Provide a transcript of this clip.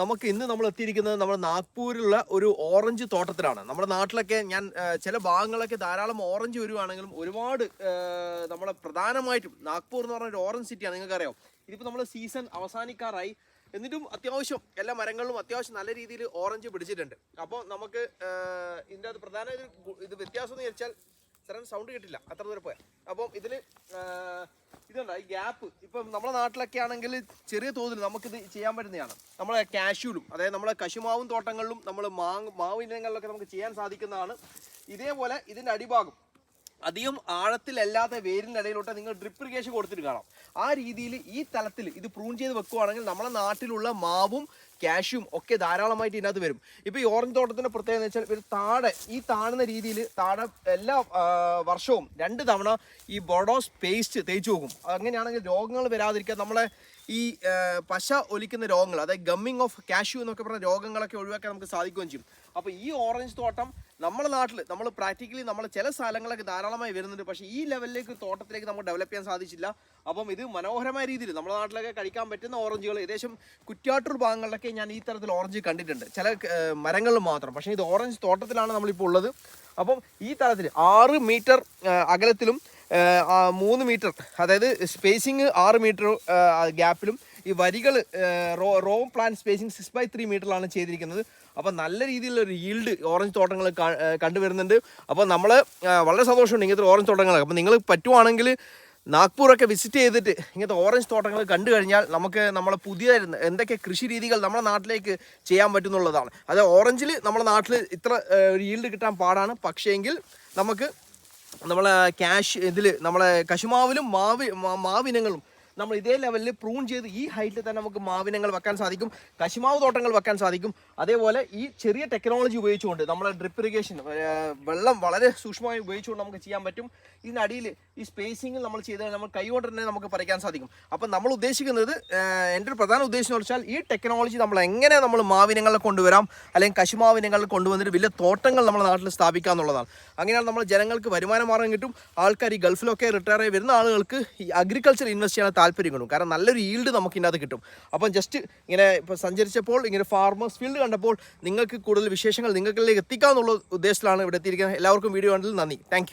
നമുക്ക് ഇന്ന് നമ്മൾ എത്തിയിരിക്കുന്നത് നമ്മുടെ നാഗ്പൂരിലുള്ള ഒരു ഓറഞ്ച് തോട്ടത്തിലാണ്. നമ്മുടെ നാട്ടിലൊക്കെ ഞാൻ ചില ഭാഗങ്ങളൊക്കെ ധാരാളം ഓറഞ്ച് വരുവാണെങ്കിലും ഒരുപാട് നമ്മുടെ പ്രധാനമായിട്ടും നാഗ്പൂർ എന്ന് പറഞ്ഞ ഒരു ഓറഞ്ച് സിറ്റിയാണ് നിങ്ങൾക്കറിയാം ഇതിപ്പോൾ നമ്മൾ സീസൺ അവസാനിക്കാറായി. എന്നിട്ടും അത്യാവശ്യം എല്ലാ മരങ്ങളിലും അത്യാവശ്യം നല്ല രീതിയിൽ ഓറഞ്ച് പിടിച്ചിട്ടുണ്ട്. അപ്പോൾ നമുക്ക് ഇതിന്റെ അത് പ്രധാന ഇത് വ്യത്യാസം എന്ന് വെച്ചാൽ സ്ഥലം സൗണ്ട് കിട്ടില്ല. അത്ര ദൂരെ പോയാൽ അപ്പം ഇതിൽ ഈ ഗ്യാപ്പ് ഇപ്പം നമ്മുടെ നാട്ടിലൊക്കെ ആണെങ്കിൽ ചെറിയ തോതിൽ നമുക്കിത് ചെയ്യാൻ പറ്റുന്നതാണ്. നമ്മളെ കാഷ്യൂലും അതായത് നമ്മളെ കശുമാവും തോട്ടങ്ങളിലും നമ്മൾ മാങ്ങ മാവ് ഇനങ്ങളിലൊക്കെ നമുക്ക് ചെയ്യാൻ സാധിക്കുന്നതാണ്. ഇതേപോലെ ഇതിന്റെ അടിഭാഗം അധികം ആഴത്തിലല്ലാത്ത വേരിന്റെ ഇടയിലോട്ട് നിങ്ങൾ ഡ്രിപ്പ് ഇറിഗേഷൻ കൊടുത്തിട്ട് കാണാം. ആ രീതിയിൽ ഈ തലത്തിൽ ഇത് പ്രൂൺ ചെയ്ത് വെക്കുവാണെങ്കിൽ നമ്മളെ നാട്ടിലുള്ള മാവും കാഷ്യും ഒക്കെ ധാരാളമായിട്ട് ഇതിനകത്ത് വരും. ഇപ്പോൾ ഈ ഓറഞ്ച് തോട്ടത്തിന്റെ പ്രത്യേകത എന്ന് വെച്ചാൽ ഒരു താഴെ ഈ താഴ്ന്ന രീതിയിൽ താഴെ എല്ലാ വർഷവും രണ്ട് തവണ ഈ ബൊഡോസ് പേസ്റ്റ് തേച്ച് പോകും അങ്ങനെയാണെങ്കിൽ രോഗങ്ങൾ വരാതിരിക്കാൻ നമ്മളെ ഈ പശ ഒലിക്കുന്ന രോഗങ്ങൾ അതായത് ഗമ്മിങ് ഓഫ് കാഷ്യൂ എന്നൊക്കെ പറഞ്ഞ രോഗങ്ങളൊക്കെ ഒഴിവാക്കാൻ നമുക്ക് സാധിക്കുകയും ചെയ്യും. അപ്പോൾ ഈ ഓറഞ്ച് തോട്ടം നമ്മുടെ നാട്ടിൽ നമ്മൾ പ്രാക്ടിക്കലി നമ്മൾ ചില സ്ഥലങ്ങളൊക്കെ ധാരാളമായി വരുന്നുണ്ട്. പക്ഷേ ഈ ലെവലിലേക്ക് തോട്ടത്തിലേക്ക് നമുക്ക് ഡെവലപ്പ് ചെയ്യാൻ സാധിച്ചില്ല. അപ്പം ഇത് മനോഹരമായ രീതിയിൽ നമ്മുടെ നാട്ടിലൊക്കെ കഴിക്കാൻ പറ്റുന്ന ഓറഞ്ചുകൾ ഏകദേശം കുറ്റ്യാട്ടൂർ ഭാഗങ്ങളിലൊക്കെ ഞാൻ ഈ തരത്തിൽ ഓറഞ്ച് കണ്ടിട്ടുണ്ട്. ചില മരങ്ങളിൽ മാത്രം. പക്ഷേ ഇത് ഓറഞ്ച് തോട്ടത്തിലാണ് നമ്മളിപ്പോൾ ഉള്ളത്. അപ്പം ഈ തരത്തിൽ ആറ് മീറ്റർ അകലത്തിലും മൂന്ന് മീറ്റർ അതായത് സ്പേസിങ് ആറ് മീറ്റർ ഗ്യാപ്പിലും ഈ വരികൾ row row plan spacing six by three മീറ്ററിലാണ് ചെയ്തിരിക്കുന്നത്. അപ്പോൾ നല്ല രീതിയിലുള്ള ഒരു ഈൽഡ് ഓറഞ്ച് തോട്ടങ്ങൾ കണ്ടുവരുന്നുണ്ട്. അപ്പോൾ നമ്മൾ വളരെ സന്തോഷമുണ്ട് ഇങ്ങനത്തെ ഓറഞ്ച് തോട്ടങ്ങൾ അപ്പോൾ നിങ്ങൾ പറ്റുവാണെങ്കിൽ നാഗ്പൂറൊക്കെ വിസിറ്റ് ചെയ്തിട്ട് ഇങ്ങനത്തെ ഓറഞ്ച് തോട്ടങ്ങൾ കണ്ടു കഴിഞ്ഞാൽ നമുക്ക് നമ്മളെ പുതിയ എന്തൊക്കെ കൃഷി രീതികൾ നമ്മുടെ നാട്ടിലേക്ക് ചെയ്യാൻ പറ്റുന്നുള്ളതാണ്. അത് ഓറഞ്ചിൽ നമ്മുടെ നാട്ടിൽ ഇത്ര ഈൽഡ് കിട്ടാൻ പാടാണ്. പക്ഷേങ്കിൽ നമുക്ക് നമ്മളെ ക്യാഷ് ഇതിൽ നമ്മളെ കശുമാവിലും മാവ് മാവിനങ്ങളും നമ്മൾ ഇതേ ലെവലിൽ പ്രൂൺ ചെയ്ത് ഈ ഹൈറ്റിൽ തന്നെ നമുക്ക് മാവിനങ്ങൾ വെക്കാൻ സാധിക്കും കശുമാവ് തോട്ടങ്ങൾ വെക്കാൻ സാധിക്കും. അതേപോലെ ഈ ചെറിയ ടെക്നോളജി ഉപയോഗിച്ചുകൊണ്ട് നമ്മളെ ഡ്രിപ്പ് ഇറിഗേഷൻ വെള്ളം വളരെ സൂക്ഷ്മമായി ഉപയോഗിച്ചുകൊണ്ട് നമുക്ക് ചെയ്യാൻ പറ്റും. ഇതിനടിയിൽ ഈ സ്പേസിങ്ങിൽ നമ്മൾ ചെയ്ത് നമ്മൾ കൈകൊണ്ട് തന്നെ നമുക്ക് പറിക്കാൻ സാധിക്കും. അപ്പം നമ്മൾ ഉദ്ദേശിക്കുന്നത് എന്റെ ഒരു പ്രധാന ഉദ്ദേശം എന്ന് വെച്ചാൽ ഈ ടെക്നോളജി നമ്മൾ എങ്ങനെ നമ്മൾ മാവിനങ്ങളെ കൊണ്ടുവരാം അല്ലെങ്കിൽ കശുമാവിനങ്ങൾ കൊണ്ടുവന്നിട്ട് വലിയ തോട്ടങ്ങൾ നമ്മുടെ നാട്ടിൽ സ്ഥാപിക്കുക എന്നുള്ളതാണ്. അങ്ങനെയാണ് നമ്മൾ ജനങ്ങൾക്ക് വരുമാന മാർഗം കിട്ടും. ആൾക്കാർ ഈ ഗൾഫിലൊക്കെ റിട്ടയർ ആയി വരുന്ന ആളുകൾക്ക് ഈ അഗ്രികൾച്ചർ ഇൻവെസ്റ്റ് ചെയ്യാൻ താല്പര്യം കിട്ടും കാരണം നല്ലൊരു ഈൽഡ് നമുക്ക് ഇതിനകത്ത് കിട്ടും. അപ്പം ജസ്റ്റ് ഇങ്ങനെ ഇപ്പോൾ സഞ്ചരിച്ചപ്പോൾ ഇങ്ങനെ ഫാർമേഴ്സ് ഫീൽഡ് കണ്ടപ്പോൾ നിങ്ങൾക്ക് കൂടുതൽ വിശേഷങ്ങൾ നിങ്ങൾക്കിലേക്ക് എത്തിക്കാമെന്നുള്ള ഉദ്ദേശത്തിലാണ് ഇവിടെ എത്തിയിരിക്കുന്നത്. എല്ലാവർക്കും വീഡിയോ കണ്ടതിൽ നന്ദി. താങ്ക്